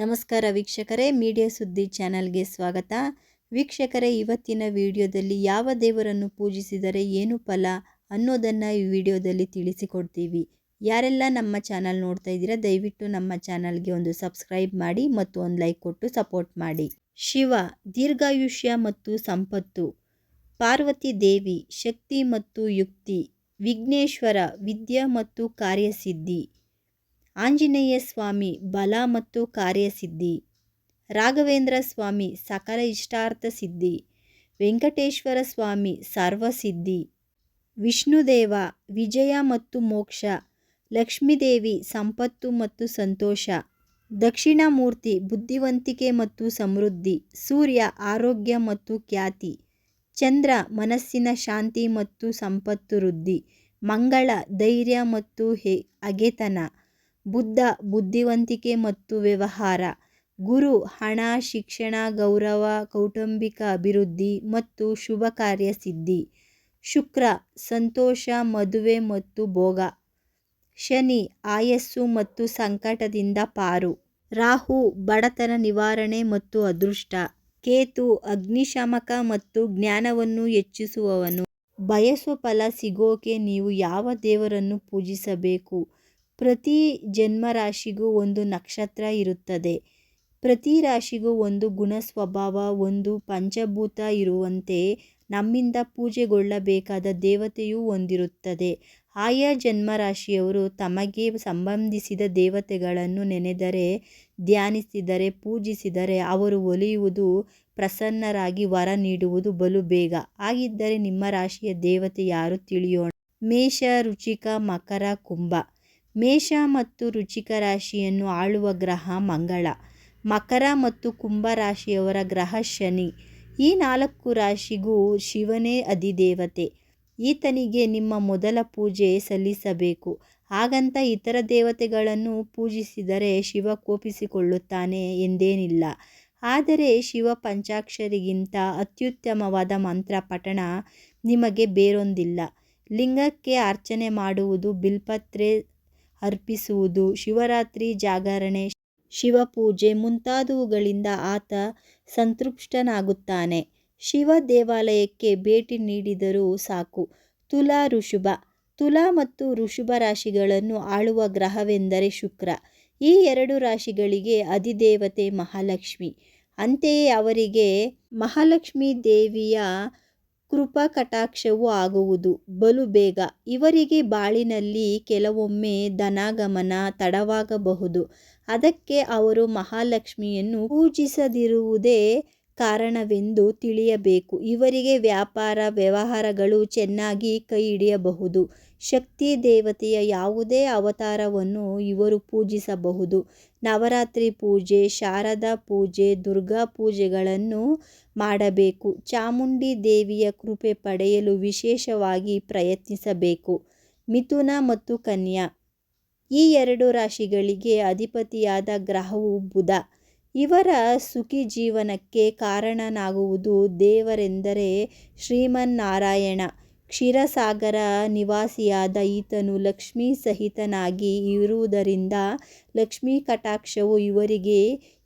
ನಮಸ್ಕಾರ ವೀಕ್ಷಕರೇ, ಮೀಡಿಯಾ ಸುದ್ದಿ ಚಾನಲ್ಗೆ ಸ್ವಾಗತ. ವೀಕ್ಷಕರೇ, ಇವತ್ತಿನ ವಿಡಿಯೋದಲ್ಲಿ ಯಾವ ದೇವರನ್ನು ಪೂಜಿಸಿದರೆ ಏನು ಫಲ ಅನ್ನೋದನ್ನು ಈ ವಿಡಿಯೋದಲ್ಲಿ ತಿಳಿಸಿಕೊಡ್ತೀವಿ. ಯಾರೆಲ್ಲ ನಮ್ಮ ಚಾನಲ್ ನೋಡ್ತಾ ಇದ್ದೀರಾ, ದಯವಿಟ್ಟು ನಮ್ಮ ಚಾನಲ್ಗೆ ಒಂದು ಸಬ್ಸ್ಕ್ರೈಬ್ ಮಾಡಿ ಮತ್ತು ಒಂದು ಲೈಕ್ ಕೊಟ್ಟು ಸಪೋರ್ಟ್ ಮಾಡಿ. ಶಿವ, ದೀರ್ಘಾಯುಷ್ಯ ಮತ್ತು ಸಂಪತ್ತು. ಪಾರ್ವತಿ ದೇವಿ, ಶಕ್ತಿ ಮತ್ತು ಯುಕ್ತಿ. ವಿಘ್ನೇಶ್ವರ, ವಿದ್ಯಾ ಮತ್ತು ಕಾರ್ಯಸಿದ್ಧಿ. ಆಂಜನೇಯ ಸ್ವಾಮಿ ಬಲ ಮತ್ತು ಕಾರ್ಯಸಿದ್ಧಿ ರಾಘವೇಂದ್ರ ಸ್ವಾಮಿ ಸಕಲ ಇಷ್ಟಾರ್ಥ ಸಿದ್ಧಿ. ವೆಂಕಟೇಶ್ವರ ಸ್ವಾಮಿ ಸರ್ವಸಿದ್ಧಿ ವಿಷ್ಣುದೇವ ವಿಜಯ ಮತ್ತು ಮೋಕ್ಷ. ಲಕ್ಷ್ಮೀದೇವಿ ಸಂಪತ್ತು ಮತ್ತು ಸಂತೋಷ. ದಕ್ಷಿಣಾಮೂರ್ತಿ ಬುದ್ಧಿವಂತಿಕೆ ಮತ್ತು ಸಮೃದ್ಧಿ. ಸೂರ್ಯ ಆರೋಗ್ಯ ಮತ್ತು ಖ್ಯಾತಿ. ಚಂದ್ರ ಮನಸ್ಸಿನ ಶಾಂತಿ ಮತ್ತು ಸಂಪತ್ತು ವೃದ್ಧಿ. ಮಂಗಳ ಧೈರ್ಯ ಮತ್ತು ಹೆ, ಅಗೆತನ. ಬುದ್ಧ, ಬುದ್ಧಿವಂತಿಕೆ ಮತ್ತು ವ್ಯವಹಾರ, ಗುರು, ಹಣ, ಶಿಕ್ಷಣ, ಗೌರವ, ಕೌಟುಂಬಿಕ ಅಭಿವೃದ್ಧಿ ಮತ್ತು ಶುಭ ಕಾರ್ಯ ಸಿದ್ಧಿ, ಶುಕ್ರ, ಸಂತೋಷ, ಮದುವೆ ಮತ್ತು ಭೋಗ, ಶನಿ, ಆಯಸ್ಸು ಮತ್ತು ಸಂಕಟದಿಂದ ಪಾರು, ರಾಹು, ಬಡತನ ನಿವಾರಣೆ ಮತ್ತು ಅದೃಷ್ಟ, ಕೇತು, ಅಗ್ನಿಶಾಮಕ ಮತ್ತು ಜ್ಞಾನವನ್ನು ಹೆಚ್ಚಿಸುವವನು ಬಯಸುವ ಫಲ ಸಿಗೋಕೆ ನೀವು ಯಾವ ದೇವರನ್ನು ಪೂಜಿಸಬೇಕು? ಪ್ರತಿ ಜನ್ಮರಾಶಿಗೂ ಒಂದು ನಕ್ಷತ್ರ ಇರುತ್ತದೆ. ಪ್ರತಿ ರಾಶಿಗೂ ಒಂದು ಗುಣ ಸ್ವಭಾವ, ಒಂದು ಪಂಚಭೂತ ಇರುವಂತೆ ನಮ್ಮಿಂದ ಪೂಜೆಗೊಳ್ಳಬೇಕಾದ ದೇವತೆಯೂ ಹೊಂದಿರುತ್ತದೆ. ಆಯಾ ಜನ್ಮರಾಶಿಯವರು ತಮಗೆ ಸಂಬಂಧಿಸಿದ ದೇವತೆಗಳನ್ನು ನೆನೆದರೆ, ಧ್ಯಾನಿಸಿದರೆ, ಪೂಜಿಸಿದರೆ ಅವರು ಒಲಿಯುವುದು, ಪ್ರಸನ್ನರಾಗಿ ವರ ನೀಡುವುದು ಬಲು ಬೇಗ. ಹಾಗಿದ್ದರೆ ನಿಮ್ಮ ರಾಶಿಯ ದೇವತೆ ಯಾರು ತಿಳಿಯೋಣ? ಮೇಷ, ರುಚಿಕ, ಮಕರ, ಕುಂಭ. ಮೇಷ ಮತ್ತು ರುಚಿಕ ರಾಶಿಯನ್ನು ಆಳುವ ಗ್ರಹ ಮಂಗಳ. ಮಕರ ಮತ್ತು ಕುಂಭ ರಾಶಿಯವರ ಗ್ರಹ ಶನಿ. ಈ ನಾಲ್ಕು ರಾಶಿಗೂ ಶಿವನೇ ಅಧಿದೇವತೆ. ಈತನಿಗೆ ನಿಮ್ಮ ಮೊದಲ ಪೂಜೆ ಸಲ್ಲಿಸಬೇಕು. ಹಾಗಂತ ಇತರ ದೇವತೆಗಳನ್ನು ಪೂಜಿಸಿದರೆ ಶಿವ ಕೋಪಿಸಿಕೊಳ್ಳುತ್ತಾನೆ ಎಂದೇನಿಲ್ಲ. ಆದರೆ ಶಿವ ಪಂಚಾಕ್ಷರಿಗಿಂತ ಅತ್ಯುತ್ತಮವಾದ ಮಂತ್ರ ಪಠಣ ನಿಮಗೆ ಬೇರೊಂದಿಲ್ಲ. ಲಿಂಗಕ್ಕೆ ಅರ್ಚನೆ ಮಾಡುವುದು ಬಿಲ್ಪತ್ರೆ ಅರ್ಪಿಸುವುದು. ಶಿವರಾತ್ರಿ ಜಾಗರಣೆ. ಶಿವಪೂಜೆ ಮುಂತಾದವುಗಳಿಂದ ಆತ ಸಂತೃಪ್ತನಾಗುತ್ತಾನೆ. ಶಿವ ದೇವಾಲಯಕ್ಕೆ ಭೇಟಿ ನೀಡಿದರೂ ಸಾಕು. ತುಲಾ ಋಷಭ. ತುಲಾ ಮತ್ತು ಋಷಭ ರಾಶಿಗಳನ್ನು ಆಳುವ ಗ್ರಹವೆಂದರೆ ಶುಕ್ರ. ಈ ಎರಡು ರಾಶಿಗಳಿಗೆ ಅಧಿದೇವತೆ ಮಹಾಲಕ್ಷ್ಮಿ. ಅಂತೆಯೇ ಅವರಿಗೆ ಮಹಾಲಕ್ಷ್ಮೀ ದೇವಿಯ ಕೃಪಾ ಕಟಾಕ್ಷವು ಆಗುವುದು. ಬಲು ಬೇಗ. ಇವರಿಗೆ ಬಾಳಿನಲ್ಲಿ ಕೆಲವೊಮ್ಮೆ ಧನಾಗಮನ ತಡವಾಗಬಹುದು. ಅದಕ್ಕೆ ಅವರು ಮಹಾಲಕ್ಷ್ಮಿಯನ್ನು ಪೂಜಿಸದಿರುವುದೇ ಕಾರಣವೆಂದು ತಿಳಿಯಬೇಕು. ಇವರಿಗೆ ವ್ಯಾಪಾರ, ವ್ಯವಹಾರಗಳು ಚೆನ್ನಾಗಿ ಕೈ ಹಿಡಿಯಬಹುದು. ಶಕ್ತಿ, ದೇವತೆಯ ಯಾವುದೇ ಅವತಾರವನ್ನು ಇವರು ಪೂಜಿಸಬಹುದು. ನವರಾತ್ರಿ ಪೂಜೆ, ಶಾರದಾ ಪೂಜೆ, ದುರ್ಗಾ ಪೂಜೆಗಳನ್ನು ಮಾಡಬೇಕು. ಚಾಮುಂಡಿ ದೇವಿಯ ಕೃಪೆ ಪಡೆಯಲು ವಿಶೇಷವಾಗಿ ಪ್ರಯತ್ನಿಸಬೇಕು. ಮಿಥುನ ಮತ್ತು ಕನ್ಯಾ ಈ ಎರಡು ರಾಶಿಗಳಿಗೆ ಅಧಿಪತಿಯಾದ ಗ್ರಹವು ಬುಧ. ಇವರ ಸುಖಿ ಜೀವನಕ್ಕೆ ಕಾರಣನಾಗುವುದು ದೇವರೆಂದರೆ ಶ್ರೀಮನ್ನಾರಾಯಣ. ಕ್ಷೀರಸಾಗರ ನಿವಾಸಿಯಾದ ಈತನು ಲಕ್ಷ್ಮೀ ಸಹಿತನಾಗಿ ಇರುವುದರಿಂದ ಲಕ್ಷ್ಮೀ ಕಟಾಕ್ಷವು ಇವರಿಗೆ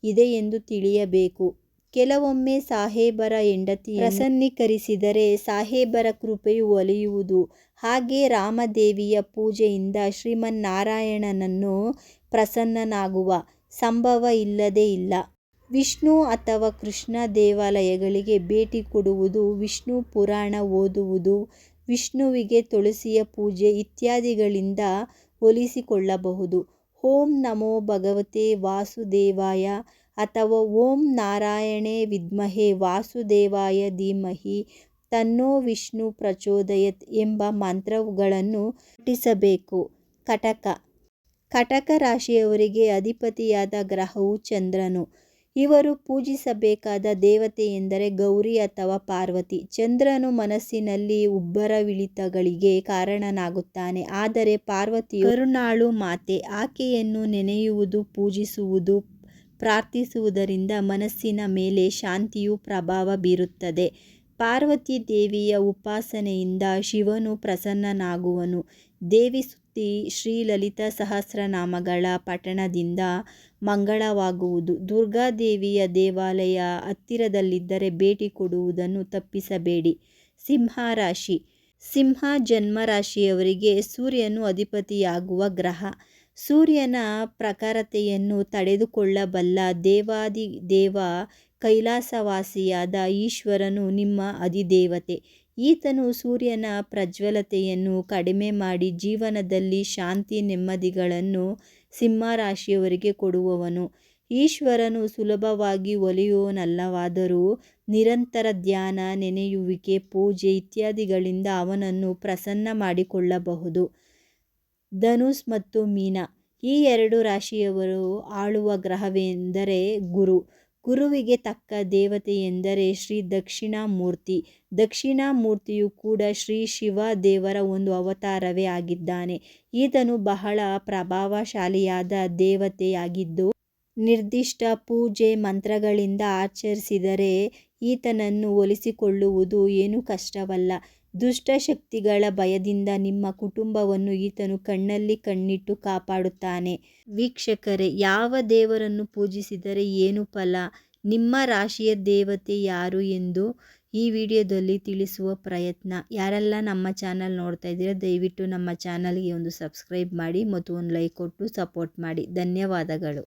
ಇದೆ ಎಂದು ತಿಳಿಯಬೇಕು. ಕೆಲವೊಮ್ಮೆ ಸಾಹೇಬರ ಹೆಂಡತಿ ಪ್ರಸನ್ನೀಕರಿಸಿದರೆ ಸಾಹೇಬರ ಕೃಪೆಯು ಒಲಿಯುವುದು. ಹಾಗೆ ರಾಮದೇವಿಯ ಪೂಜೆಯಿಂದ ಶ್ರೀಮನ್ನಾರಾಯಣನನ್ನು ಪ್ರಸನ್ನನಾಗುವ. ಸಂಭವ ಇಲ್ಲದೇ ಇಲ್ಲ. ವಿಷ್ಣು ಅಥವಾ ಕೃಷ್ಣ ದೇವಾಲಯಗಳಿಗೆ ಭೇಟಿ ಕೊಡುವುದು, ವಿಷ್ಣು ಪುರಾಣ ಓದುವುದು, ವಿಷ್ಣುವಿಗೆ ತುಳಸಿಯ ಪೂಜೆ ಇತ್ಯಾದಿಗಳಿಂದ ಒಲಿಸಿಕೊಳ್ಳಬಹುದು ಓಂ ನಮೋ ಭಗವತೆ ವಾಸುದೇವಾಯ ಅಥವಾ ಓಂ ನಾರಾಯಣೇ ವಿದ್ಮಹೇ ವಾಸುದೇವಾಯ ಧೀಮಹಿ ತನ್ನೋ ವಿಷ್ಣು ಪ್ರಚೋದಯತ್ ಎಂಬ ಮಂತ್ರಗಳನ್ನು ಪಠಿಸಬೇಕು. ಕಟಕ ಕಟಕ ರಾಶಿಯವರಿಗೆ ಅಧಿಪತಿಯಾದ ಗ್ರಹವು ಚಂದ್ರನು. ಇವರು ಪೂಜಿಸಬೇಕಾದ ದೇವತೆ ಎಂದರೆ ಗೌರಿ ಅಥವಾ ಪಾರ್ವತಿ. ಚಂದ್ರನು ಮನಸ್ಸಿನಲ್ಲಿ ಉಬ್ಬರವಿಳಿತಗಳಿಗೆ ಕಾರಣನಾಗುತ್ತಾನೆ. ಆದರೆ ಪಾರ್ವತಿಯು ಕರುಣಾಳು ಮಾತೆ. ಆಕೆಯನ್ನು ನೆನೆಯುವುದು, ಪೂಜಿಸುವುದು, ಪ್ರಾರ್ಥಿಸುವುದರಿಂದ ಮನಸ್ಸಿನ ಮೇಲೆ ಶಾಂತಿಯು ಪ್ರಭಾವ ಬೀರುತ್ತದೆ. ಪಾರ್ವತಿ ದೇವಿಯ ಉಪಾಸನೆಯಿಂದ ಶಿವನು ಪ್ರಸನ್ನನಾಗುವನು. ದೇವಿ ವ್ಯಕ್ತಿ ಶ್ರೀ ಲಲಿತಾ ಸಹಸ್ರನಾಮಗಳ ಪಠಣದಿಂದ ಮಂಗಳವಾಗುವುದು. ದುರ್ಗಾದೇವಿಯ ದೇವಾಲಯ ಹತ್ತಿರದಲ್ಲಿದ್ದರೆ ಭೇಟಿ ಕೊಡುವುದನ್ನು ತಪ್ಪಿಸಬೇಡಿ. ಸಿಂಹ ರಾಶಿ ಸಿಂಹ ಜನ್ಮ ರಾಶಿಯವರಿಗೆ ಸೂರ್ಯನು ಅಧಿಪತಿಯಾಗುವ ಗ್ರಹ. ಸೂರ್ಯನ ಪ್ರಖರತೆಯನ್ನು ತಡೆದುಕೊಳ್ಳಬಲ್ಲ ದೇವಾದಿ ದೇವ ಕೈಲಾಸವಾಸಿಯಾದ ಈಶ್ವರನು ನಿಮ್ಮ ಅಧಿದೇವತೆ. ಈತನು ಸೂರ್ಯನ ಪ್ರಜ್ವಲತೆಯನ್ನು ಕಡಿಮೆ ಮಾಡಿ ಜೀವನದಲ್ಲಿ ಶಾಂತಿ ನೆಮ್ಮದಿಗಳನ್ನು ಸಿಂಹರಾಶಿಯವರಿಗೆ ಕೊಡುವವನು. ಈಶ್ವರನು ಸುಲಭವಾಗಿ ಒಲಿಯುವನಲ್ಲವಾದರೂ ನಿರಂತರ ಧ್ಯಾನ, ನೆನೆಯುವಿಕೆ, ಪೂಜೆ ಇತ್ಯಾದಿಗಳಿಂದ ಅವನನ್ನು ಪ್ರಸನ್ನ ಮಾಡಿಕೊಳ್ಳಬಹುದು. ಧನುಸ್ ಮತ್ತು ಮೀನ ಈ ಎರಡು ರಾಶಿಯವರು ಆಳುವ ಗ್ರಹವೆಂದರೆ ಗುರು. ಗುರುವಿಗೆ ತಕ್ಕ ದೇವತೆ ಎಂದರೆ ಶ್ರೀ ದಕ್ಷಿಣಾಮೂರ್ತಿ. ದಕ್ಷಿಣಾಮೂರ್ತಿಯು ಕೂಡ ಶ್ರೀ ಶಿವ ದೇವರ ಒಂದು ಅವತಾರವೇ ಆಗಿದ್ದಾನೆ. ಈತನು ಬಹಳ ಪ್ರಭಾವಶಾಲಿಯಾದ ದೇವತೆಯಾಗಿದ್ದು, ನಿರ್ದಿಷ್ಟ ಪೂಜೆ ಮಂತ್ರಗಳಿಂದ ಆಚರಿಸಿದರೆ ಈತನನ್ನು ಒಲಿಸಿಕೊಳ್ಳುವುದು ಏನೂ ಕಷ್ಟವಲ್ಲ. ದುಷ್ಟಶಕ್ತಿಗಳ ಭಯದಿಂದ ನಿಮ್ಮ ಕುಟುಂಬವನ್ನು ಈತನು ಕಣ್ಣಲ್ಲಿ ಕಣ್ಣಿಟ್ಟು ಕಾಪಾಡುತ್ತಾನೆ. ವೀಕ್ಷಕರೇ, ಯಾವ ದೇವರನ್ನು ಪೂಜಿಸಿದರೆ ಏನು ಫಲ? ನಿಮ್ಮ ರಾಶಿಯ ದೇವತೆ ಯಾರು ಎಂದು ಈ ವಿಡಿಯೋದಲ್ಲಿ ತಿಳಿಸುವ ಪ್ರಯತ್ನ. ಯಾರೆಲ್ಲ ನಮ್ಮ ಚಾನಲ್ ನೋಡ್ತಾ ಇದ್ದೀರಾ, ದಯವಿಟ್ಟು ನಮ್ಮ ಚಾನಲ್ಗೆ ಒಂದು ಸಬ್ಸ್ಕ್ರೈಬ್ ಮಾಡಿ, ಮತ್ತು ಒಂದು ಲೈಕ್ ಕೊಟ್ಟು ಸಪೋರ್ಟ್ ಮಾಡಿ. ಧನ್ಯವಾದಗಳು.